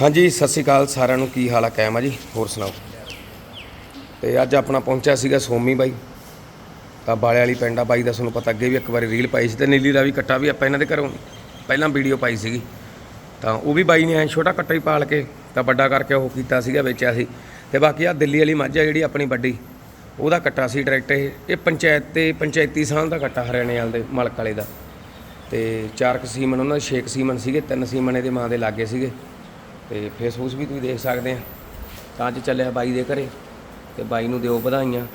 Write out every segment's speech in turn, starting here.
ਹਾਂਜੀ, ਸਤਿ ਸ਼੍ਰੀ ਅਕਾਲ ਸਾਰਿਆਂ ਨੂੰ। ਕੀ ਹਾਲ ਆ? ਕਾਇਮ ਆ ਜੀ? ਹੋਰ ਸੁਣਾਓ? ਤੇ ਅੱਜ ਆਪਣਾ ਪਹੁੰਚਿਆ ਸੀਗਾ ਸੋਮੀ ਬਾਈ। ਤਾਂ ਬਾਲੇ ਵਾਲੀ ਪਿੰਡ ਆ ਬਾਈ ਦਾ ਤੁਹਾਨੂੰ ਪਤਾ ਅੱਗੇ ਵੀ ਇੱਕ ਵਾਰੀ ਰੀਲ ਪਾਈ ਸੀ ਤੇ ਨੀਲੀ ਦਾ ਵੀ ਕੱਟਾ ਵੀ ਆਪਾਂ ਇਹਨਾਂ ਦੇ ਘਰੋਂ ਪਹਿਲਾਂ ਵੀਡੀਓ ਪਾਈ ਸੀਗੀ। ਤਾਂ ਉਹ ਵੀ ਬਾਈ ਨੇ ਐ ਛੋਟਾ ਕੱਟਾ ਹੀ ਪਾਲ ਕੇ ਤਾਂ ਵੱਡਾ ਕਰਕੇ ਉਹ ਕੀਤਾ ਸੀਗਾ, ਵੇਚਿਆ ਸੀ। ਤੇ ਬਾਕੀ ਆ ਦਿੱਲੀ ਵਾਲੀ ਮੱਝ ਆ ਜਿਹੜੀ ਆਪਣੀ ਵੱਡੀ, ਉਹਦਾ ਕੱਟਾ ਸੀ ਡਾਇਰੈਕਟ ਇਹ। ਇਹ ਪੰਚਾਇਤ ਤੇ ਪੰਚਾਇਤੀ ਸਾਂਝ ਦਾ ਕੱਟਾ ਹਰਿਆਣੇ ਵਾਲੇ ਦੇ ਮਲਕ ਵਾਲੇ ਦਾ। ਤੇ ਚਾਰ ਕੁ ਸੀਮਨ ਉਹਨਾਂ ਦੇ ਛੇ ਕੁ ਸੀਮਨ ਸੀਗੇ, ਤਿੰਨ ਸੀਮਨ ਇਹਦੇ ਮਾਂ ਦੇ ਲਾਗੇ ਸੀਗੇ। ਤੇ ਫੇਸਬੁੱਕ ਵੀ ਤੁਸੀਂ ਦੇਖ ਸਕਦੇ ਆ। ਤਾਂ ਅੱਜ ਚੱਲਿਆ ਬਾਈ ਦੇ ਘਰੇ ਤੇ ਬਾਈ ਨੂੰ ਦਿਓ ਵਧਾਈਆਂ।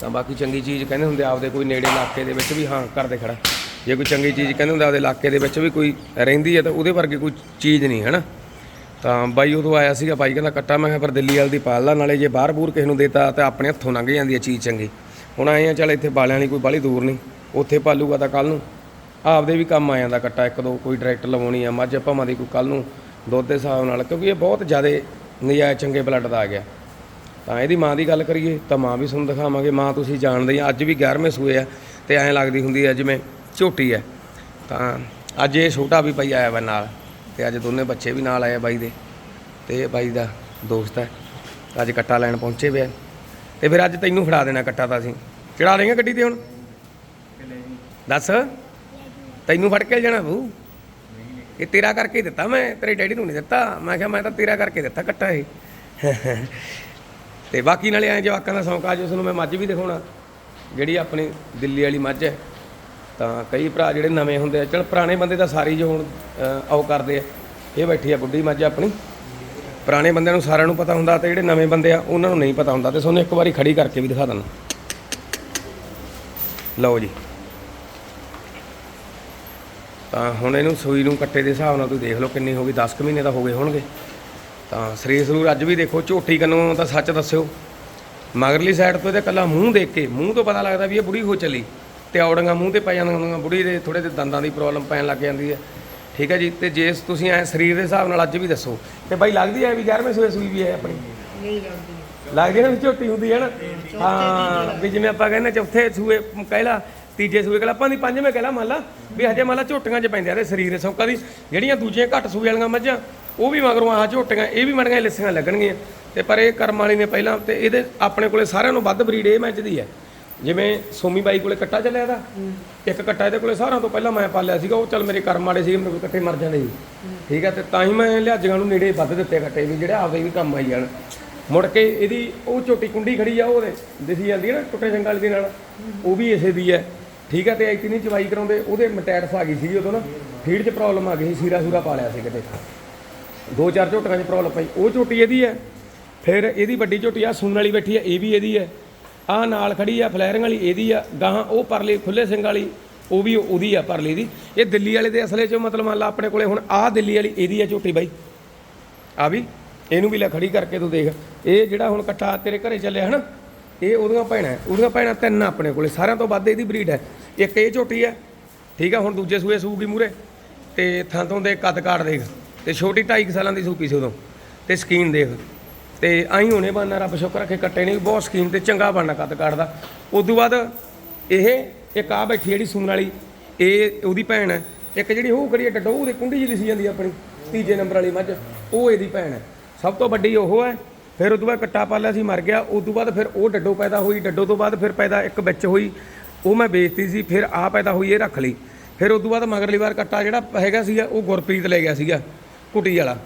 ਤਾਂ ਬਾਕੀ ਚੰਗੀ ਚੀਜ਼ ਕਹਿੰਦੇ ਹੁੰਦੇ ਆਪਦੇ ਕੋਈ ਨੇੜੇ ਇਲਾਕੇ ਦੇ ਵਿੱਚ ਵੀ ਹਾਂ ਕਰਦੇ ਖੜਾ। ਜੇ ਕੋਈ ਚੰਗੀ ਚੀਜ਼ ਕਹਿੰਦੇ ਹੁੰਦੇ ਆਪਦੇ ਇਲਾਕੇ ਦੇ ਵਿੱਚ ਵੀ ਕੋਈ ਰਹਿੰਦੀ ਹੈ ਤਾਂ ਉਹਦੇ ਵਰਗੀ ਕੋਈ ਚੀਜ਼ ਨਹੀਂ ਹੈ ਨਾ ਤਾਂ ਬਾਈ ਉਦੋਂ ਆਇਆ ਸੀਗਾ, ਬਾਈ ਕਹਿੰਦਾ ਕੱਟਾ, ਮੈਂ ਕਿਹਾ ਪਰ ਦਿੱਲੀ ਵਾਲ ਦੀ ਪਾਲ ਲਾ, ਨਾਲੇ ਜੇ ਬਾਹਰ ਬੂਰ ਕਿਸੇ ਨੂੰ ਦੇਤਾ, ਤਾਂ ਆਪਣੇ ਹੱਥੋਂ ਲੰਘ ਜਾਂਦੀ ਹੈ ਚੀਜ਼ ਚੰਗੀ। ਹੁਣ ਆਏ ਆ, ਚੱਲ ਇੱਥੇ ਬਾਲਿਆਂ ਵਾਲੀ ਕੋਈ ਬਾਹਲੀ ਦੂਰ ਨਹੀਂ, ਉੱਥੇ ਪਾਲੂਗਾ ਤਾਂ ਕੱਲ ਨੂੰ। ਆਪਦੇ ਵੀ ਕੰਮ ਆ ਜਾਂਦਾ ਕੱਟਾ, ਇੱਕ ਦੋ ਕੋਈ ਡਾਇਰੈਕਟ ਲਵਾਉਣੀ ਆ, ਮੱਝ ਭਾਵਾਂ ਦੀ ਕੋਈ ਕੱਲ ਨੂੰ ਦੁੱਧ ਦੇ ਹਿਸਾਬ ਨਾਲ ਕਿਉਂਕਿ ਇਹ ਬਹੁਤ ਜ਼ਿਆਦਾ ਨਜਾਇਜ਼ ਚੰਗੇ ਬਲੱਡ ਦਾ ਆ ਗਿਆ। ਤਾਂ ਇਹਦੀ ਮਾਂ ਦੀ ਗੱਲ ਕਰੀਏ ਤਾਂ ਮਾਂ ਵੀ ਤੁਹਾਨੂੰ ਦਿਖਾਵਾਂਗੇ ਮਾਂ ਤੁਸੀਂ ਜਾਣਦੇ ਹੀ ਆ, ਅੱਜ ਵੀ 11ਵੇਂ ਸੂਏ ਆ ਤੇ ਐਂ ਲੱਗਦੀ ਹੁੰਦੀ ਹੈ ਜਿਵੇਂ ਝੋਟੀ ਹੈ ਤਾਂ ਅੱਜ ਇਹ ਛੋਟਾ ਵੀ ਭਾਈ ਆਇਆ ਵਾ ਨਾਲ ਤੇ ਅੱਜ ਦੋਨੇ ਬੱਚੇ ਵੀ ਨਾਲ ਆਏ ਬਾਈ ਦੇ ਤੇ ਬਾਈ ਦਾ ਦੋਸਤ ਹੈ ਅੱਜ ਕੱਟਾ ਲੈਣ ਪਹੁੰਚੇ ਵੇ ਤੇ ਫਿਰ ਅੱਜ ਤੈਨੂੰ ਫੜਾ ਦੇਣਾ ਕੱਟਾ ਤਾਂ ਅਸੀਂ। ਚੜਾ ਦੇਂਗੇ ਗੱਡੀ ਤੇ ਹੁਣ? ਦੱਸ? ਤੈਨੂੰ ਫੜ ਕੇ ਜਾਣਾ ਬੂ ਇਹ ਤੇਰਾ ਕਰਕੇ ਦਿੱਤਾ ਮੈਂ ਤੇਰੇ ਡੈਡੀ ਨੂੰ ਨਹੀਂ ਦਿੱਤਾ। ਮੈਂ ਕਿਹਾ ਮੈਂ ਤਾਂ ਤੇਰਾ ਕਰਕੇ ਦਿੱਤਾ ਕੱਟਾ ਇਹ। ਤੇ ਬਾਕੀ ਨਾਲੇ ਐ ਜਵਾਕਾਂ ਦਾ ਸ਼ੌਂਕ ਆ ਜਿਸ ਨੂੰ ਮੈਂ ਮੱਝ ਵੀ ਦਿਖਾਉਣਾ ਜਿਹੜੀ ਆਪਣੀ ਦਿੱਲੀ ਵਾਲੀ ਮੱਝ ਹੈ ਤਾਂ ਕਈ ਭਰਾ ਜਿਹੜੇ ਨਵੇਂ ਹੁੰਦੇ ਆ ਚਲ ਪੁਰਾਣੇ ਬੰਦੇ ਤਾਂ ਸਾਰੀ ਜੋ ਹੁਣ ਅਹ, ਆਓ ਕਰਦੇ ਆ। ਇਹ ਬੈਠੀ ਆ ਬੁੱਢੀ ਮੱਝ ਆਪਣੀ। ਪੁਰਾਣੇ ਬੰਦਿਆਂ ਨੂੰ ਸਾਰਿਆਂ ਨੂੰ ਪਤਾ ਹੁੰਦਾ ਤੇ ਜਿਹੜੇ ਨਵੇਂ ਬੰਦੇ ਆ ਉਹਨਾਂ ਨੂੰ ਨਹੀਂ ਪਤਾ ਹੁੰਦਾ। ਤੇ ਤੁਹਾਨੂੰ ਇੱਕ ਵਾਰੀ ਖੜੀ ਕਰਕੇ ਵੀ ਦਿਖਾ ਦਿੰਦਾ। ਲਓ ਜੀ। ਤਾਂ ਹੁਣ ਇਹਨੂੰ ਸੂਈ ਨੂੰ ਕੱਟੇ ਦੇ ਹਿਸਾਬ ਨਾਲ ਤੁਸੀਂ ਦੇਖ ਲਓ ਕਿੰਨੀ ਹੋ ਗਈ 10 ਕੁ ਮਹੀਨੇ ਦਾ ਹੋ ਗਏ ਹੋਣਗੇ। ਤਾਂ ਸਰੀਰ ਸਰੂਰ ਅੱਜ ਵੀ ਦੇਖੋ ਝੋਟੀ ਕੰਨੋਂ ਤਾਂ ਸੱਚ ਦੱਸਿਓ। ਮਗਰਲੀ ਸਾਈਡ ਤੋਂ ਇਹਦੇ ਕੱਲਾ ਮੂੰਹ ਦੇਖ ਕੇ ਮੂੰਹ ਤੋਂ ਪਤਾ ਲੱਗਦਾ ਵੀ ਇਹ ਬੁੜੀ ਹੋ ਚੱਲੀ। ਤੇ ਔੜੀਆਂ ਮੂੰਹ ਤੇ ਪੈ ਜਾਂਦੀਆਂ ਹੁੰਦੀਆਂ ਬੁੜੀ ਦੇ ਥੋੜੇ ਜਿਹੇ ਦੰਦਾਂ ਦੀ ਪ੍ਰੋਬਲਮ ਪੈਣ ਲੱਗ ਜਾਂਦੀ ਹੈ। ਠੀਕ ਹੈ ਜੀ ਤੇ ਜੇ ਤੁਸੀਂ ਐ ਸਰੀਰ ਦੇ ਹਿਸਾਬ ਨਾਲ ਅੱਜ ਵੀ ਦੱਸੋ ਤੇ ਬਾਈ ਲੱਗਦੀ ਹੈ ਵੀ 11ਵੇਂ ਸੂਏ ਸੂਈ ਵੀ ਹੈ ਆਪਣੀ? ਨਹੀਂ ਲੱਗਦੀ। ਲੱਗਦੀ ਹੈ ਨਾ ਝੋਟੀ ਹੁੰਦੀ ਹੈ ਨਾ? ਹਾਂ ਵੀ ਜਿਵੇਂ ਆਪਾਂ ਕਹਿੰਦੇ ਚੌਥੇ ਸੂਏ ਕਹਿਲਾ ਤੀਜੇ ਸੂਏ ਕਹਿਲਾ ਆਪਾਂ ਦੀ ਪੰਜਵੇਂ ਕਹਿਲਾ ਮੰਨ ਲਾ, ਵੀ ਹਜੇ ਮੰਨ ਲਾ ਝੋਟੀਆਂ 'ਚ ਪੈਂਦੇ ਆ ਤੇ ਸਰੀਰ ਸੌਕਾ ਦੀ, ਜਿਹੜੀਆਂ ਦੂਜੀਆਂ ਘੱਟ ਸੂਏ ਵਾਲੀਆਂ ਮੱਝਾਂ, ਉਹ ਵੀ ਮਗਰੋਂ ਆਹ ਝੋਟੀਆਂ, ਇਹ ਵੀ ਮੜੀਆਂ ਲਿੱਸੀਆਂ ਲੱਗਣਗੀਆਂ। ਤੇ ਪਰ ਇਹ ਕਰਮ ਵਾਲੀ ਨੇ ਪਹਿਲਾਂ, ਤੇ ਇਹਦੇ ਆਪਣੇ ਕੋਲੇ ਸਾਰਿਆਂ ਨੂੰ ਵੱਧ ਬਰੀਡ ਇਹ ਮੱਝ ਦੀ ਹੈ। ਜਿਵੇਂ ਸੋਮੀ ਬਾਈ ਕੋਲੇ ਕੱਟਾ ਚੱਲਿਆ ਦਾ ਇੱਕ ਕੱਟਾ ਇਹਦੇ ਕੋਲੇ ਸਾਰਿਆਂ ਤੋਂ ਪਹਿਲਾਂ ਮੈਂ ਪਾਲਿਆ ਸੀਗਾ, ਉਹ ਚੱਲ ਮੇਰੇ ਕਰਮ ਵਾਲੇ ਸੀ ਮੇਰੇ ਕੋਲ ਕੱਟੇ ਮਰ ਜਾਂਦੇ ਸੀ। ਠੀਕ ਹੈ, ਤੇ ਤਾਂ ਹੀ ਮੈਂ ਲਿਹਾਜ਼ਾਂ ਨੂੰ ਨੇੜੇ ਵੱਧ ਦਿੱਤੇ ਕੱਟੇ ਵੀ, ਜਿਹੜੇ ਆਪਦੇ ਵੀ ਕੰਮ ਆਈ ਜਾਣ। ਮੁੜ ਕੇ ਇਹਦੀ ਉਹ ਝੋਟੀ ਕੁੰਡੀ ਖੜੀ ਆ ਉਹਦੇ, ਦਿਸੀ ਜਾਂਦੀ ਹੈ ਨਾ, ਟੁੱਟੇ ਜੰਗਲ ਦੇ ਨਾਲ, ਉਹ ਵੀ ਇਸੇ ਦੀ ਹੈ। ਠੀਕ ਹੈ ਤੇ ਐਤੀ ਨਹੀਂ ਚਵਾਈ ਕਰਾਉਂਦੇ, ਉਹਦੇ ਮਟੈਟਸ ਆ ਗਈ ਸੀਗੀ ਉਦੋਂ ਨਾ, ਫੀਡ 'ਚ ਪ੍ਰੋਬਲਮ ਆ ਗਈ ਸੀ, ਸੀਰਾ ਸੂਰਾ ਪਾ ਲਿਆ ਸੀ ਕਿਤੇ। ਦੋ ਚਾਰ ਝੋਟੀਆਂ 'ਚ ਪ੍ਰੋਬਲਮ ਪਈ। ਉਹ ਝੋਟੀ ਇਹਦੀ ਹੈ, ਫਿਰ ਇਹਦੀ ਵੱਡੀ ਝੋਟੀ ਆ ਸੂਣ ਵਾਲੀ ਬੈਠੀ ਆ, ਇਹ ਵੀ ਇਹਦੀ ਹੈ। ਆ ਨਾਲ ਖੜੀ ਆ, ਫਲੈਰਿੰਗ ਵਾਲੀ ਇਹਦੀ ਆ, ਗਾਹਾਂ ਉਹ ਪਰਲੀ ਖੁੱਲੇ ਸਿੰਘ ਵਾਲੀ, ਉਹ ਵੀ ਉਹਦੀ ਆ ਪਰਲੀ ਦੀ। ਇਹ ਦਿੱਲੀ ਵਾਲੇ ਦੇ ਅਸਲੇ 'ਚ ਮਤਲਬ ਮੰਨ ਲਾ ਆਪਣੇ ਕੋਲੇ ਹੁਣ ਆਹ ਦਿੱਲੀ ਵਾਲੀ ਇਹਦੀ ਆ ਝੋਟੀ ਬਾਈ। ਆ ਵੀ, ਇਹਨੂੰ ਵੀ ਲੈ ਖੜੀ ਕਰਕੇ ਤੂੰ ਦੇਖ। ਇਹ ਜਿਹੜਾ ਹੁਣ ਇਕੱਠਾ ਤੇਰੇ ਘਰੇ ਚੱਲਿਆ ਹਨਾ ਇਹ ਉਹਦੀਆਂ ਭੈਣਾਂ ਉਹਦੀਆਂ ਭੈਣਾਂ ਤਿੰਨ ਆਪਣੇ ਕੋਲੇ। ਸਾਰਿਆਂ ਤੋਂ ਵੱਧ ਇਹਦੀ ਬਰੀਡ ਹੈ। ਇੱਕ ਇਹ ਝੋਟੀ ਹੈ। ਠੀਕ ਆ, ਹੁਣ ਦੂਜੇ ਸੂਏ ਸੂਗੀ ਮੂਰੇ ਤੇ ਥਾਂ ਤੋਂ ਦੇ ਕੱਦ ਕਾੜ ਦੇਖ। ਤੇ ਛੋਟੀ 2.5 ਸਾਲਾਂ ਦੀ ਸੂਪੀ ਸੀ ਉਦੋਂ। ਤੇ ਸਕੀਨ ਦੇਖ। ਤੇ ਆਈ ਹੋਣੇ ਬਾਨਾ ਰੱਬ ਸ਼ੁਕਰ ਰੱਖੇ ਕੱਟੇ ਨਹੀਂ ਬਹੁਤ ਸਕੀਨ ਤੇ ਚੰਗਾ ਬਣਨਾ ਕੱਦ ਕਾੜਦਾ। ਉਸ ਤੋਂ ਬਾਅਦ ਇਹ, ਇੱਕ ਆ ਬੈਠੀ ਜਿਹੜੀ ਸੂਣ ਵਾਲੀ, ਇਹ ਉਹਦੀ ਭੈਣ ਹੈ। ਇੱਕ ਜਿਹੜੀ ਉਹ ਖੜੀ ਹੈ, ਡੱਡੋ, ਉਹਦੇ ਕੁੰਡੀ ਜਿਹੀ ਦਿਸੀ ਜਾਂਦੀ ਆ ਆਪਣੀ, ਤੀਜੇ ਨੰਬਰ ਵਾਲੀ ਮੱਝ। ਉਹ ਇਹਦੀ ਭੈਣ ਹੈ। ਸਭ ਤੋਂ ਵੱਡੀ ਉਹ ਹੈ। ਫਿਰ ਉਸ ਤੋਂ ਬਾਅਦ ਕੱਟਾ ਪਾਲਿਆ ਸੀ ਮਰ ਗਿਆ। ਉਸ ਤੋਂ ਬਾਅਦ ਫਿਰ ਉਹ ਡੱਡੋ ਪੈਦਾ ਹੋਈ। ਡੱਡੋ ਤੋਂ ਬਾਅਦ ਫਿਰ ਪੈਦਾ ਇੱਕ ਵਿੱਚ ਹੋਈ। ਉਹ ਮੈਂ ਵੇਚਤੀ ਸੀ ਫਿਰ ਆ ਪੈਦਾ ਹੋਈ ਇਹ ਰੱਖ ਲਈ। ਫਿਰ ਉਸ ਤੋਂ ਬਾਅਦ ਮਗਰਲੀ ਵਾਰ ਕੱਟਾ ਜਿਹੜਾ ਹੈਗਾ ਸੀਗਾ ਉਹ ਗੁਰਪ੍ਰੀਤ ਲੈ ਗਿਆ ਸੀਗਾ ਕੁਟੀ ਵਾਲਾ।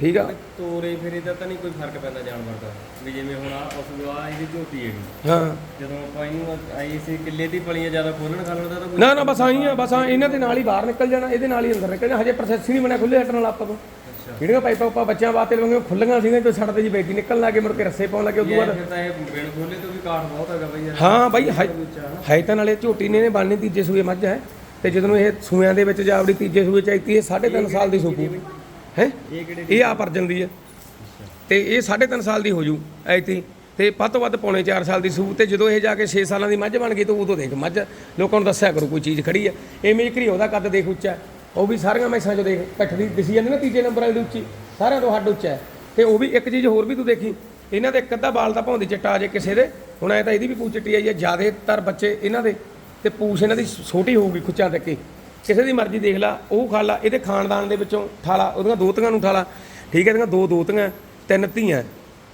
ਠੀਕ ਆ? ਤੋਰੇ ਫੇਰੇ ਦਾ ਤਾਂ ਨਹੀਂ ਕੋਈ ਫ਼ਰਕ ਪੈਂਦਾ ਜਾਨਵਰ ਦਾ। ਵੀ ਜਿਵੇਂ ਹੁਣ ਆ ਉਸ ਆ ਇਹਦੀ ਝੋਟੀ ਹੈਗੀ ਹਾਂ। ਜਦੋਂ ਆਪਾਂ ਇਹਨੂੰ ਆਈ ਸੀ ਕਿੱਲੇ ਦੀ ਪਲੀਆਂ ਜ਼ਿਆਦਾ ਖੋਲਣ ਖਾਲਣ ਦਾ ਤਾਂ ਕੋਈ ਨਾ ਨਾ ਬਸ ਆਈ ਆ ਬਸ ਇਹਨਾਂ ਦੇ ਨਾਲ ਹੀ ਬਾਹਰ ਨਿਕਲ ਜਾਣਾ ਇਹਦੇ ਨਾਲ ਹੀ ਅੰਦਰ ਨਿਕਲ ਜਾਣਾ। ਹਜੇ ਪ੍ਰੋਸੈਸ ਹੀ ਨਹੀਂ ਬਣਿਆ ਖੁੱਲੇ ਹੱਟਣ ਵਾਲਾ ਆਪਾਂ ਤੋਂ। ਜਿਹੜੀਆਂ ਪਾਈਪਾਂ ਆਪਾਂ ਬੱਚਿਆਂ ਵਾਸਤੇ ਲਵਾਂਗੇ ਖੁੱਲੀਆਂ ਸੀਗੀਆਂ ਤੇ ਸੜਕ ਤੇ ਜੀ ਬੈਠੀ ਨਿਕਲਣ ਲੱਗੇ ਮੁੜ ਕੇ ਰੱਸੇ ਪਾਉਣ ਲੱਗੇ ਉਦੋਂ ਬਾਅਦ। ਫਿਰ ਤਾਂ ਇਹ ਬਿਨ ਖੋਲੇ ਤੋਂ ਵੀ ਕਾਠ ਬਹੁਤ ਹੈਗਾ ਬਈ ਯਾਰ। ਹਾਂ ਬਾਈ ਹੈ- ਤਾਂ ਨਾਲੇ ਝੋਟੀ ਨੇ ਨੇ ਬਣਨੀ ਤੀਜੇ ਸੂਏ ਮੱਝ ਹੈ। ਤੇ ਜਦੋਂ ਇਹ ਸੂਇਆਂ ਦੇ ਵਿੱਚ ਜਾਵੜੀ ਤੀਜੇ ਸੂਏ ਚ ਆਈਤੀ ਇਹ 3.5 ਸਾਲ ਦੀ ਸੂਪੂ। ਹੈ ਇਹ ਆ ਪਰਜਨ ਦੀ ਹੈ? ਤੇ ਇਹ 3.5 ਸਾਲ ਦੀ ਹੋ ਜੂ ਐਤੀ ਤੇ। ਵੱਧ ਤੋਂ ਵੱਧ ਪੌਣੇ 4 ਸਾਲ ਦੀ ਸੂ ਤੇ ਜਦੋਂ ਇਹ ਜਾ ਕੇ 6 ਸਾਲਾਂ ਦੀ ਮੱਝ ਬਣ ਗਈ ਤਾਂ ਉਦੋਂ ਦੇਖ ਮੱਝ ਲੋਕਾਂ ਨੂੰ ਦੱਸਿਆ ਕਰੋ ਕੋਈ ਚੀਜ਼ ਖੜੀ ਹੈ। ਇਹ ਮੇਕਰੀ ਉਹਦਾ ਕੱਦ ਦੇਖ ਉੱਚਾ। ਉਹ ਵੀ ਸਾਰੀਆਂ ਮੈਸਾਂ 'ਚੋਂ ਦੇਖ ਪੱਠ ਦੀ ਦਿਸੀ ਜਾਂਦੀ ਨਾ ਤੀਜੇ ਨੰਬਰ ਵਾਲੀ ਦੀ ਉੱਚੀ ਸਾਰਿਆਂ ਤੋਂ ਹੱਡ ਉੱਚਾ ਹੈ। ਤੇ ਉਹ ਵੀ ਇੱਕ ਚੀਜ਼ ਹੋਰ ਵੀ ਤੂੰ ਦੇਖੀ ਇਹਨਾਂ ਦੇ ਇੱਕ ਅੱਧਾ ਬਾਲ ਤਾਂ ਭਾਉਂਦੀ ਚਿੱਟਾ ਆ ਜੇ ਕਿਸੇ ਦੇ ਹੁਣ ਐ ਤਾਂ ਇਹਦੀ ਵੀ ਪੂਛ ਚਿੱਟੀ ਆਈ ਹੈ ਜ਼ਿਆਦਾਤਰ ਬੱਚੇ ਇਹਨਾਂ ਦੇ ਤੇ ਪੂਛ ਇਹਨਾਂ ਦੀ ਛੋਟੀ ਹੋਊਗੀ ਖੁੱਚਾਂ ਤੱਕ ਹੀ। ਕਿਸੇ ਦੀ ਮਰਜ਼ੀ ਦੇਖ ਲਾ ਉਹ ਖਾ ਲਾ ਇਹਦੇ ਖਾਨਦਾਨ ਦੇ ਵਿੱਚੋਂ ਠਾਲਾ ਉਹਦੀਆਂ ਦੋਤੀਆਂ ਨੂੰ ਠਾਲਾ। ਠੀਕ ਹੈ ਇਹਦੀਆਂ ਦੋ ਦੋਤੀਆਂ ਤਿੰਨ ਧੀਆਂ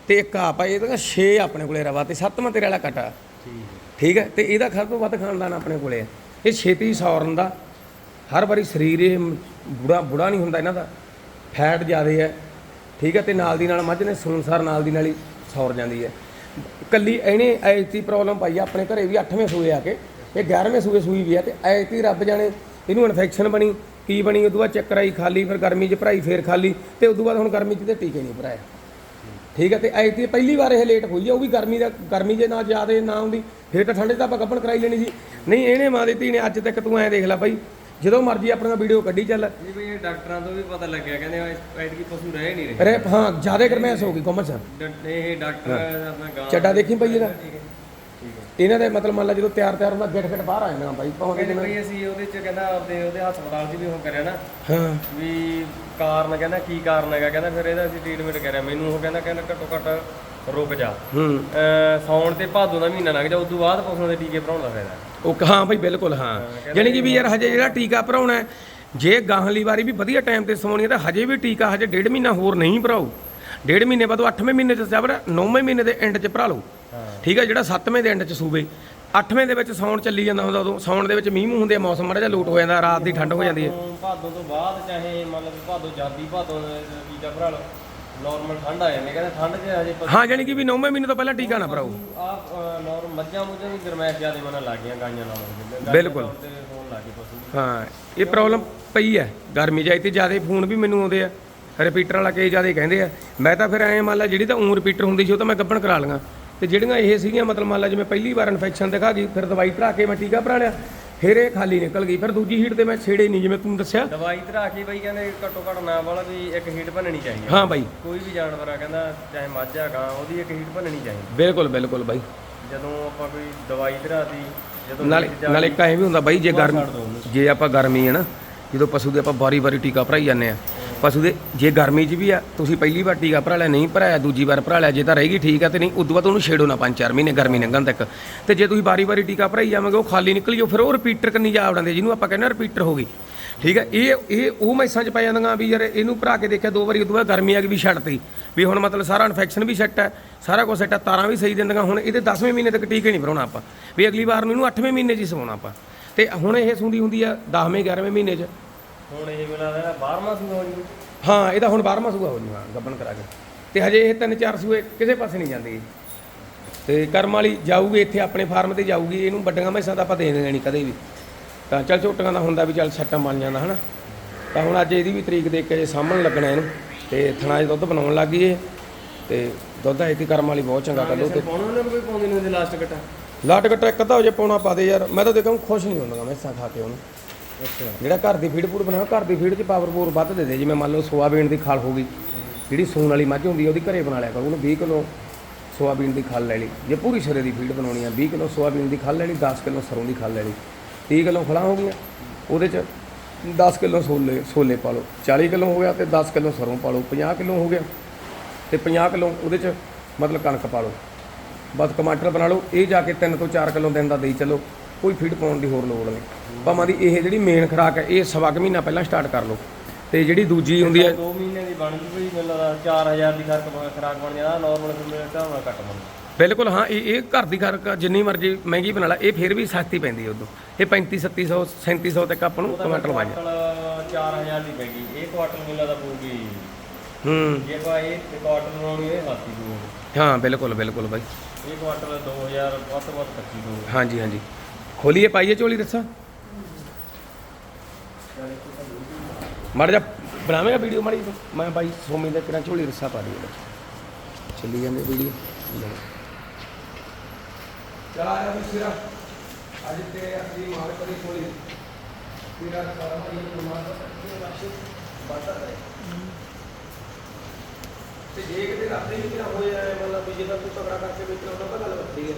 ਤੇ ਇੱਕ ਆਪ ਆ ਇਹਦੀਆਂ 6 ਆਪਣੇ ਕੋਲੇ ਰਵਾ ਤੇ ਸੱਤਵਾਂ ਤੇਰੇ ਵਾਲਾ ਕਟਾ। ਠੀਕ ਠੀਕ ਹੈ ਤੇ ਇਹਦਾ ਤੋਂ ਵੱਧ ਖਾਨਦਾਨ ਆਪਣੇ ਕੋਲੇ ਹੈ। ਇਹ ਛੇਤੀ ਸੌਰਨ ਦਾ ਹਰ ਵਾਰੀ ਸਰੀਰ ਇਹ ਮ- ਬੁੜਾ ਬੁੜਾ ਨਹੀਂ ਹੁੰਦਾ ਇਹਨਾਂ ਦਾ। ਫੈਟ ਜ਼ਿਆਦੇ ਹੈ, ਠੀਕ ਹੈ, ਤੇ ਨਾਲ ਦੀ ਨਾਲ ਮੱਝ ਨੇ ਸੂਨਸਾਰ ਨਾਲ ਦੀ ਨਾਲ ਹੀ ਸੌਰ ਜਾਂਦੀ ਹੈ। ਕੱਲੀ ਇਹਨੇ ਐਤੀ ਪ੍ਰੋਬਲਮ ਪਾਈ ਆ, ਆਪਣੇ ਘਰੇ ਵੀ 8ਵੇਂ ਸੂਏ ਆ ਕੇ, ਇਹ 11ਵੇਂ ਸੂਏ ਸੂਈ ਵੀ ਆ ਤੇ ਐਤੀ ਰੱਬ ਜਾਣੇ ਇਹਨੂੰ ਇਨਫੈਕਸ਼ਨ ਬਣੀ, ਕੀ ਬਣੀ ਉਦੋਂ ਬਾਅਦ ਚੱਕਰ ਆਈ ਖਾਲੀ, ਫਿਰ ਗਰਮੀ 'ਚ ਭਰਾਈ ਫੇਰ ਖਾਲੀ, ਤੇ ਉਦੋਂ ਬਾਅਦ ਹੁਣ ਗਰਮੀ 'ਚ ਤੇ ਟੀਕੇ ਨਹੀਂ ਭਰਾਇਆ ਠੀਕ ਹੈ, ਤੇ ਐਤੀ ਪਹਿਲੀ ਵਾਰ ਇਹ ਲੇਟ ਹੋਈ ਆ, ਉਹ ਵੀ ਗਰਮੀ ਦਾ, ਗਰਮੀ ਜੇ ਨਾ ਜ਼ਿਆਦਾ ਨਾ ਆਉਂਦੀ, ਫੇਰ ਤਾਂ ਠੰਡੇ 'ਚ ਤਾਂ ਆਪਾਂ ਗੱਪਣ ਕਰਾਈ ਲੈਣੀ ਸੀ। ਨਹੀਂ, ਇਹਨੇ ਮਾਂ ਦੀ ਧੀ ਨੇ ਅੱਜ ਤੱਕ ਤੂੰ ਐ ਦੇਖ ਲੈ ਬਾਈ ਜਦੋਂ ਮਰਜ਼ੀ ਆਪਣਾ ਵੀਡੀਓ ਕੱਢੀ ਚੱਲ। ਨਹੀਂ ਬਈ ਇਹ ਡਾਕਟਰਾਂ ਤੋਂ ਵੀ ਪਤਾ ਲੱਗਿਆ ਕਹਿੰਦੇ ਐਤਕੀ ਪਸ਼ੂ ਰਹਿ ਨਹੀਂ ਰਹੇ। ਅਰੇ ਹਾਂ ਜ਼ਿਆਦਾ ਗਰਮੈਸ਼ ਹੋ ਗਈ ਕੋਮਰ ਸਰ ਡ- ਇਹ ਡਾਕਟਰ ਆਪਣਾ ਗਾਂ ਚੱਡਾ ਦੇਖੀ ਪਈ ਇਹਦਾ। ਇਹਨਾਂ ਦੇ ਮਤਲਬ ਮੰਨ ਲਾ ਜਦੋਂ ਤਿਆਰ ਤਿਆਰ ਹੁੰਦਾ ਗਿੱਟ ਗਿੱਟ ਬਾਹਰ ਆ ਜਾਂਦਾ ਬਾਈ ਭਾਵੇਂ ਕਹਿੰਦੇ ਬਈ ਅਸੀਂ ਉਹਦੇ ਚ ਕਹਿੰਦਾ ਆਪਦੇ ਉਹਦੇ ਹਸਪਤਾਲ 'ਚ ਵੀ ਉਹ ਕਰਿਆ ਨਾ। ਹਾਂ। ਵੀ ਕਾਰਨ ਕਹਿੰਦਾ ਕੀ ਕਾਰਨ ਹੈਗਾ? ਕਹਿੰਦਾ ਫਿਰ ਇਹਦਾ ਅਸੀਂ ਟ੍ਰੀਟਮੈਂਟ ਕਰਿਆ। ਮੈਨੂੰ ਉਹ ਕਹਿੰਦਾ ਕਹਿੰਦਾ ਘੱਟੋ ਘੱਟ ਰੁਕ ਜਾ। ਹੂੰ। ਅਹ ਸੌਣ ਤੇ ਭਾਦੋਂ ਦਾ ਮਹੀਨਾ ਲੰਘ ਜਾ ਉਦੋਂ ਬਾਅਦ ਪਸ਼ੂਆਂ ਦੇ ਟੀਕੇ ਭਰਾਉਣ ਦਾ ਫਾਇਦਾ। ਉਹ ਹਾਂ ਬਾਈ ਬਿਲਕੁਲ ਹਾਂ। ਯਾਨੀ ਕਿ ਵੀ ਯਾਰ ਹਜੇ ਜਿਹੜਾ ਟੀਕਾ ਭਰਾਉਣਾ ਹੈ, ਜੇ ਗਾਹਲੀ ਵਾਰੀ ਵੀ ਵਧੀਆ ਟਾਈਮ ਤੇ ਸਵਾਉਣੀ ਹੈ ਤਾਂ ਹਜੇ ਵੀ ਟੀਕਾ ਹਜੇ ਡੇਢ ਮਹੀਨਾ ਹੋਰ ਨਹੀਂ ਭਰਾਓ ਡੇਢ ਮਹੀਨੇ ਬਾਅਦ 8ਵੇਂ ਮਹੀਨੇ ਚ ਸਬਰ 9ਵੇਂ ਮਹੀਨੇ ਦੇ ਐਂਡ ਚ ਭਰਾ ਲਓ। ਠੀਕ ਹੈ ਜਿਹੜਾ 7ਵੇਂ ਦੇ ਐਂਡ ਚ ਸੂਵੇ। 8ਵੇਂ ਦੇ ਵਿੱਚ ਸੌਣ ਚੱਲੀ ਜਾਂਦਾ ਹੁੰਦਾ ਉਦੋਂ ਸੌਣ ਦੇ ਵਿੱਚ ਮੀਂਹ ਮੂੰਹ ਹੁੰਦੇ ਆ, ਮੌਸਮ ਮਾੜਾ ਜਿਹਾ ਲੋਟ ਹੋ ਜਾਂਦਾ ਰਾਤ ਦੀ ਠੰਡ ਹੋ ਜਾਂਦੀ ਹੈ। ਭਾਦੋਂ- ਤੋਂ ਬਾਅਦ ਚਾਹੇ ਵੀ ਭਾਦੋਂ ਜਾਂਦੀ ਭਾਦੋਂ ਦਾ ਟੀਕਾ ਭਰਾ ਲਓ। ਨਾਰਮਲ ਠੰਡ ਆ ਜਾਂਦੀ ਕਹਿੰਦਾ ਠੰਡ 'ਚ ਹਜੇ ਪਸ਼ੂ ਹਾਂ ਯਾਨੀ ਕਿ ਵੀ 9ਵੇਂ ਮਹੀਨੇ ਤੋਂ ਪਹਿਲਾਂ ਟੀਕਾ ਨਾ ਭਰਾਓ। ਆ ਨਾਰਮਲ ਮੱਝਾਂ ਮੁੱਝਾਂ ਵੀ ਗਰਮੈਸ਼ ਜ਼ਿਆਦਾ ਮਨ ਲੱਗ ਗਈਆਂ ਗਾਈਆਂ ਨਾਲੋਂ। ਗਾਈਆਂ ਬਿਲਕੁਲ। ਤੇ ਹੋਣ ਲੱਗ ਗਏ ਪਸ਼ੂ ਹਾਂ ਇਹ ਪ੍ਰੋਬਲਮ ਪਈ ਹੈ। ਗਰਮੀ ਜਾਈ ਤੇ ਜ਼ਿਆਦਾ ਫੋਨ ਵੀ ਮੈਨੂੰ ਆਉਂਦੇ ਆ। ਰਿਪੀਟਰ ਵਾਲਾ ਕਈ ਜ਼ਿਆਦਾ ਕਹਿੰਦੇ ਆ। ਮੈਂ ਤਾਂ ਫਿਰ ਐਂ ਮੰਨ ਲਾ ਜਿਹੜੀ ਤਾਂ ਉਂ ਰਿਪੀਟਰ ਹੁੰਦੀ ਸੀ ਉਹ ਤਾਂ ਮੈਂ ਗੱਭਣ ਕਰਾ ਲਈਆਂ ਤੇ ਜਿਹੜੀਆਂ ਇਹ ਸੀਗੀਆਂ ਮਤਲਬ ਮੰਨ ਲਾ ਜਿਵੇਂ ਪਹਿਲੀ ਵਾਰ ਇਨਫੈਕਸ਼ਨ ਦਿਖਾ ਗਈ ਫਿਰ ਦਵਾਈ ਭਰਾ ਕੇ ਮੈਂ ਟੀਕਾ ਭਰਾ ਲਿਆ। ਫਿਰ ਇਹ ਖਾਲੀ ਨਿਕਲ ਗਈ। ਫਿਰ ਦੂਜੀ ਹੀਟ ਤੇ ਮੈਂ ਛੇੜੇ ਨਹੀਂ ਜਿਵੇਂ ਤੂੰ ਦੱਸਿਆ। ਦਵਾਈ ਧਰਾ ਕੇ ਬਈ ਕਹਿੰਦੇ ਘੱਟੋ ਘੱਟ ਨਾ ਵਾਲਾ ਵੀ ਇੱਕ ਹੀਟ ਭੰਨਣੀ ਚਾਹੀਦੀ ਹਾਂ। ਬਾਈ। ਕੋਈ ਵੀ ਜਾਨਵਰ ਆ ਕਹਿੰਦਾ ਚਾਹੇ ਮੱਝ ਆ ਗਾਂ ਉਹਦੀ ਇੱਕ ਹੀਟ ਭੰਨਣੀ ਚਾਹੀਦੀ ਬਿਲਕੁਲ ਬਿਲਕੁਲ ਬਾਈ। ਜਦੋਂ ਆਪਾਂ ਕੋਈ ਦਵਾਈ ਧਰਾਤੀ ਜਦੋਂ ਨਾਲੇ ਨਾਲੇ ਵੀ ਹੁੰਦਾ ਬਾਈ ਜੇ ਗਰਮੀ। ਜੇ ਆਪਾਂ ਗਰਮੀ ਹੈ ਨਾ ਜਦੋਂ ਪਸ਼ੂ ਦੇ ਆਪਾਂ ਵਾਰੀ ਵਾਰੀ ਟੀਕਾ ਭਰਾਈ ਜਾਂਦੇ ਆ। ਪਸ਼ੂ ਦੇ, ਜੇ ਗਰਮੀ 'ਚ ਵੀ ਆ, ਤੁਸੀਂ ਪਹਿਲੀ ਵਾਰ ਟੀਕਾ ਭਰਾ ਲਿਆ, ਨਹੀਂ ਭਰਾਇਆ, ਦੂਜੀ ਵਾਰ ਭਰਾ ਲਿਆ, ਜੇ ਤਾਂ ਰਹੇਗੀ ਠੀਕ ਆ ਤੇ ਨਹੀਂ, ਉਦੋਂ ਬਾਅਦ ਉਹਨੂੰ ਛੇੜੋ ਨਾ 5-4 ਮਹੀਨੇ ਗਰਮੀ ਲੰਘਣ ਤੱਕ। ਤੇ ਜੇ ਤੁਸੀਂ ਵਾਰੀ ਵਾਰੀ ਟੀਕਾ ਭਰਾਈ ਜਾਵਾਂਗੇ, ਉਹ ਖਾਲੀ ਨਿਕਲ ਜਾਓ ਫਿਰ ਉਹ ਰਿਪੀਟਰ ਕੰਨੀ ਜਾ ਵੜਾਂਦੇ, ਜਿਹਨੂੰ ਆਪਾਂ ਕਹਿੰਦੇ ਰਿਪੀਟਰ ਹੋ ਗਈ। ਠੀਕ ਹੈ ਇਹ ਇਹ, ਉਹ ਮੈਸਾਂ 'ਚ ਪੈ ਜਾਂਦੀਆਂ ਵੀ ਯਾਰ ਇਹਨੂੰ ਭਰਾ ਕੇ ਦੇਖਿਆ ਦੋ ਵਾਰੀ, ਉਦੋਂ ਬਾਅਦ ਗਰਮੀ ਆ ਗਈ ਵੀ ਛੱਡਤੀ ਵੀ ਹੁਣ ਮਤਲਬ ਸਾਰਾ ਇਨਫੈਕਸ਼ਨ ਵੀ ਸੈੱਟ ਹੈ ਸਾਰਾ ਕੁਝ ਸੈੱਟ ਹੈ ਤਾਰਾਂ ਵੀ ਸਹੀ ਦਿੰਦੀਆਂ, ਹੁਣ ਇਹਦੇ 10ਵੇਂ ਮਹੀਨੇ ਤੱਕ ਟੀਕੇ ਨਹੀਂ ਭਰਾਉਣਾ ਆਪਾਂ। ਵੀ ਅਗਲੀ ਵਾਰ ਨੂੰ ਇਹਨੂੰ 8ਵੇਂ ਮਹੀਨੇ 'ਚ ਹੀ ਸਵਾਉਣਾ ਆਪਾਂ। ਤੇ ਹੁਣ ਇਹ ਸੁੰਦੀ ਹੁੰਦੀ ਆ 10ਵੇਂ 11ਵੇਂ ਮਹੀਨੇ 'ਚ। ਹੁਣ ਇਹ ਮਿਲਾ ਦੇਣਾ 12ਵਾਂ ਸੂਆ ਹੋ ਜੂ। ਹਾਂ ਇਹਦਾ ਹੁਣ 12ਵਾਂ ਸੂਆ ਹੋ ਜੂਗਾ ਗੱਬਣ ਕਰਾ ਕੇ। ਤੇ ਹਜੇ ਇਹ ਤਿੰਨ ਚਾਰ ਸੂਏ ਕਿਸੇ ਪਾਸੇ ਨਹੀਂ ਜਾਂਦੇ। ਤੇ ਕਰਮ ਵਾਲੀ ਜਾਊਗੀ ਇੱਥੇ ਆਪਣੇ ਫਾਰਮ ਤੇ ਜਾਊਗੀ ਇਹਨੂੰ ਵੱਡੀਆਂ ਮੈਸਾਂ ਤਾਂ ਆਪਾਂ ਦੇ ਦੇਣੀ ਨਹੀਂ ਕਦੇ ਵੀ। ਤਾਂ ਚੱਲ ਝੋਟੀਆਂ ਦਾ ਹੁੰਦਾ ਵੀ ਚੱਲ ਸੱਟਾਂ ਬਣ ਜਾਂਦਾ ਹਨਾ। ਤਾਂ ਹੁਣ ਅੱਜ ਇਹਦੀ ਵੀ ਤਰੀਕ ਦੇਖ ਕੇ ਜੇ ਸਾਹਮਣ ਲੱਗਣਾ ਇਹਨੂੰ ਤੇ ਥਣਾ 'ਚ ਦੁੱਧ ਬਣਾਉਣ ਲੱਗ ਗਈ ਇਹ। ਤੇ ਦੁੱਧ ਐਤੀ ਕਰਮ ਵਾਲੀ ਬਹੁਤ ਚੰਗਾ ਕੱਢੋ ਤੇ ਪਾਉਣਾ ਉਹਨੇ ਕੋਈ ਪਾਉਂਦੇ ਨਹੀਂ ਉਹਦੇ ਲਾਸਟ ਕੱਟਾ ਲਾਟ ਕੱਟਾ ਇੱਕ ਅੱਧਾ ਹੋ ਜੇ ਪਾਉਣਾ ਪਾ ਦੇ ਯਾਰ ਮੈਂ ਤਾਂ ਦੇਖਾਂ ਖੁਸ਼ ਨਹੀਂ ਹੁੰਦਾ ਮੈਸਾਂ ਖਾ ਕੇ ਉਹਨੂੰ ਜਿਹੜਾ ਘਰ ਦੀ ਫੀਡ ਫੂਡ ਬਣਾਓ ਘਰ ਦੀ ਫੀਡ 'ਚ ਪਾਵਰ ਪੂਰ ਵੱਧ ਦੇ ਦੇ, ਜਿਵੇਂ ਮੰਨ ਲਓ ਸੋਆਬੀਨ ਦੀ ਖਲ ਹੋ ਗਈ, ਜਿਹੜੀ ਸੂਣ ਵਾਲੀ ਮੱਝ ਹੁੰਦੀ ਆ, ਉਹਦੀ ਘਰੇ ਬਣਾ ਲਿਆ ਕਰੋ, ਉਹਨੂੰ 20 ਕਿਲੋ ਸੋਆਬੀਨ ਦੀ ਖਲ ਲੈ ਲਈ। ਜੇ ਪੂਰੀ ਸਿਰੇ ਦੀ ਫੀਡ ਬਣਾਉਣੀ ਆ 20 ਕਿਲੋ ਸੋਆਬੀਨ ਦੀ ਖਲ ਲੈ ਲਈ 10 ਕਿਲੋ ਸਰੋਂ ਦੀ ਖਲ ਲੈ ਲਈ। 30 ਕਿਲੋ ਖਲਾਂ ਹੋ ਗਈਆਂ, ਉਹਦੇ 'ਚ 10 ਕਿਲੋ ਛੋਲੇ ਛੋਲੇ ਪਾ ਲਓ। 40 ਕਿਲੋ ਹੋ ਗਿਆ ਤੇ 10 ਕਿਲੋ ਸਰੋਂ ਪਾ ਲਓ। 50 ਕਿਲੋ ਹੋ ਗਿਆ ਤੇ 50 ਕਿਲੋ ਉਹਦੇ 'ਚ ਮਤਲਬ ਕਣਕ ਪਾ ਲਓ। ਬਸ ਟਮਾਟਰ ਬਣਾ ਲਓ, ਇਹ ਜਾ ਕੇ 3 ਤੋਂ 4 ਕਿਲੋ ਦਿਨ ਦਾ ਦੇਈ ਚੱਲੋ। ਕੋਈ ਫੀਡ ਪਾਉਣ ਦੀ ਹੋਰ ਲੋੜ ਨਹੀਂ। ਭਾਵਾਂ ਦੀ ਇਹ ਜਿਹੜੀ ਮੇਨ ਖੁਰਾਕ ਹੈ ਇਹ ਸਵਾ ਕੁ ਮਹੀਨਾ ਪਹਿਲਾਂ ਸਟਾਰਟ ਕਰ ਲਓ। ਤੇ ਜਿਹੜੀ ਦੂਜੀ ਹੁੰਦੀ ਹੈ 2 ਮਹੀਨੇ ਦੀ ਬਣ ਬਈ ਮੈਨੂੰ ਲੱਗਦਾ 4000 ਦੀ ਖਰਕ ਖਰਾਕ ਬਣ ਜਾਣਾ ਨਾਰਮਲ ਫਿਰ ਮੇਰੇ ਹਿਸਾਬ ਨਾਲ ਘੱਟ ਬਣਦਾ ਬਿਲਕੁਲ ਹਾਂ ਇਹ ਇਹ ਘਰ ਦੀ ਖੁਰਾਕ ਜਿੰਨੀ ਮਰਜ਼ੀ ਮਹਿੰਗੀ ਬਣਾ ਲਾ ਇਹ ਫਿਰ ਵੀ ਸਸਤੀ ਪੈਂਦੀ ਹੈ ਉਦੋਂ। ਇਹ 35 3700 3700 ਤੱਕ ਆਪਾਂ ਨੂੰ ਟਮਾਟਰ ਵਾਜ ਕੁਆਟਲ 4000 ਦੀ ਪੈਗੀ ਇਹ ਕੁਆਟਲ ਮੈਨੂੰ ਲੱਗਦਾ ਪਊਗੀ। ਹੂੰ। ਜੇ ਆਪਾਂ ਇਹ ਕੁਆਟਲ ਬਣਾਉਣੀ ਇਹ ਸਸਤੀ ਪਊਗੀ। ਹਾਂ ਬਿਲਕੁਲ ਬਿਲਕੁਲ ਬਾਈ। ਇਹ ਕੁਆਟਲ 2000 ਵੱਧ ਤੋਂ ਵੱਧ 2500 ਹਾਂਜੀ ਹਾਂਜੀ। ਖੋਲੀਏ, ਪਾਈਏ ਝੋਲੀ ਦੱਸਾਂ। ਮੜ ਜਾ ਬਣਾਵੇਂਗਾ ਵੀਡੀਓ ਮਾੜੀ ਜਿਹੀ? ਮੈਂ ਬਾਈ ਸੋਮੀ ਦਾ ਕਿਰਾਂ ਝੋਲੀ ਰੱਸਾ ਪਾ ਦਈਏ। ਚੱਲੀ ਜਾਂਦੇ ਵੀਡੀਓ ਚਲਾ ਆ ਵੀ ਸਿਰਾ। ਅੱਜ ਤੇ ਅਸਲੀ ਮਾਲ ਕਰੀ ਖੋਲੀ ਤੇਰਾ ਸਾਰਾ ਇਹ ਮਾਲ ਦਾ ਵਾਸ਼ੇ ਬਾਟਾ ਹੈ। ਤੇ ਜੇ ਕਿਤੇ ਰਾਤੇ ਵੀ ਕਿਹਾ ਹੋਇਆ ਹੈ ਮਤਲਬ ਵੀ ਜਦੋਂ ਤੂੰ ਤਗੜਾ ਕਰਕੇ ਵੇਚ ਲਾਉਂਦਾ ਤਾਂ ਗੱਲ ਵੱਖਰੀ ਹੈ।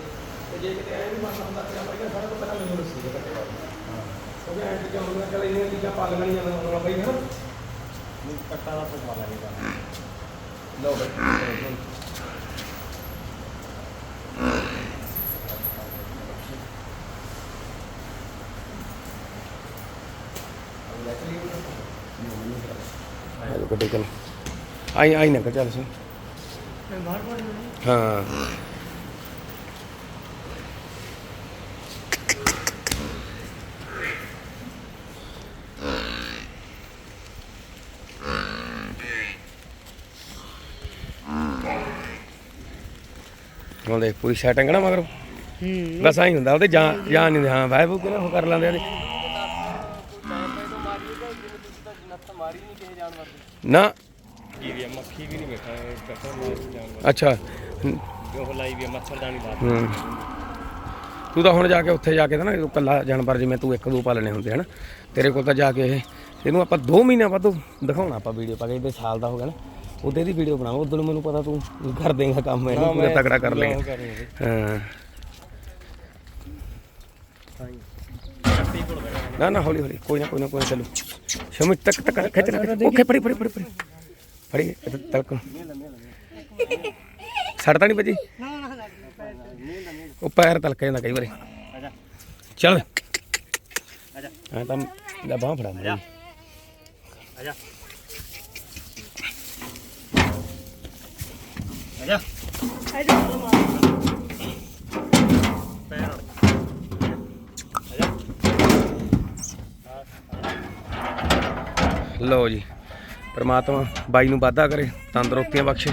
ਤੇ ਜੇ ਕਿਤੇ ਐਂ ਵੀ ਮਨ ਹੁੰਦਾ ਕਿ ਆਪਾਂ ਸਾਰਾ ਤੋਂ ਪਹਿਲਾਂ ਮੈਨੂੰ ਦੱਸੀ ਦੇ ਘੱਟੇ ਬਾਅਦ ਕਿਉਂਕਿ ਐਂ ਚੀਜ਼ਾਂ ਹੁੰਦੀਆਂ ਚੱਲ ਇੰਨੀਆਂ ਚੀਜ਼ਾਂ ਪਾਲ ਲੈਣੀਆਂ ਨਾ ਬਈ ਨਹੀਂ ਕੱਟਾ ਦਾ ਪਾ ਲੱਗੇਗਾ ਲਓ ਬਈ। ਹੈਲੋ ਕੱਟੇ ਚਲ ਆਈ ਆਈ ਨਾ ਚੱਲ ਸੀ। ਹਾਂ। ਹੁਣ ਦੇਖ ਪੂਰੀ ਸੈਟਿੰਗ ਨਾ ਮਗਰ? ਹੂੰ ਬਸ ਆਈ ਹੁੰਦਾ, ਉਹਦੇ ਜਾਂ ਜਾਂ ਨਹੀਂ ਹਾਂ, ਵਾਹ ਬੂ ਕਿਹਨਾਂ ਕਰ ਲੈਂਦੇ ਆ ਨਾ। ਮੱਖੀ ਵੀ ਨਹੀਂ ਬੈਠਾ ਕੱਟਾ ਅੱਛਾ। ਜੋ ਲਾਈ ਵੀ ਮੱਛਰਦਾਨੀ ਲਾ ਹੂੰ। ਤੂੰ ਤਾਂ ਹੁਣ ਜਾ ਕੇ ਉੱਥੇ ਜਾ ਕੇ ਤਾਂ ਨਾ ਤੂੰ ਜਾਨਵਰ ਜਿਵੇਂ ਤੂੰ ਇੱਕ ਦੋ ਪਾਲਣੇ ਹੁੰਦੇ, ਹਨ। ਤੇਰੇ ਕੋਲ ਤਾਂ ਜਾ ਕੇ ਇਹ, ਇਹਨੂੰ ਆਪਾਂ 2 ਮਹੀਨਾ ਬਾਅਦ ਦਿਖਾਉਣਾ ਆਪਾਂ ਵੀਡੀਓ ਪਾ ਕੇ, ਇਹਦੇ ਸਾਲ ਦਾ ਹੋ ਗਿਆ ਨਾ। ਉਹਦੇ ਦੀ ਵੀਡੀਓ ਬਣਾਓ ਉਦੋਂ ਮੈਨੂੰ ਪਤਾ ਤੂੰ ਕਰ ਦੇਂਗਾ ਕੰਮ ਇਹਨੂੰ ਪੂਰਾ ਤਗੜਾ ਕਰ ਲੇਗਾ। ਹਾਂ। ਨਾ ਨਾ ਹੌਲੀ ਹੌਲੀ ਕੋਈ ਨਾ ਕੋਈ ਨਾ ਕੋਈ ਚੱਲੂ। ਸ਼ਮੀ ਤੱਕ ਤੱਕ ਖਿੱਚ ਨਾ ਓਕੇ ਫੜੀ ਫੜੀ ਫੜੀ ਫੜੀ। ਫੜੀ ਸੜਦਾ ਨਹੀਂ ਬੱਜੀ ਉਹ ਪੈਰ ਤਲਕ ਜਾਂਦਾ ਕਈ ਵਾਰੀ। ਚੱਲ। ਹਾਂ ਤਾਂ ਲੈ ਬਾਹ ਫੜਾ ਮੇਰੀ ਆਜਾ ਲਓ ਜੀ ਪ੍ਰਮਾਤਮਾ ਬਾਈ ਨੂੰ ਵਾਧਾ ਕਰੇ ਤੰਦਰੁਸਤੀਆਂ ਬਖਸ਼ੇ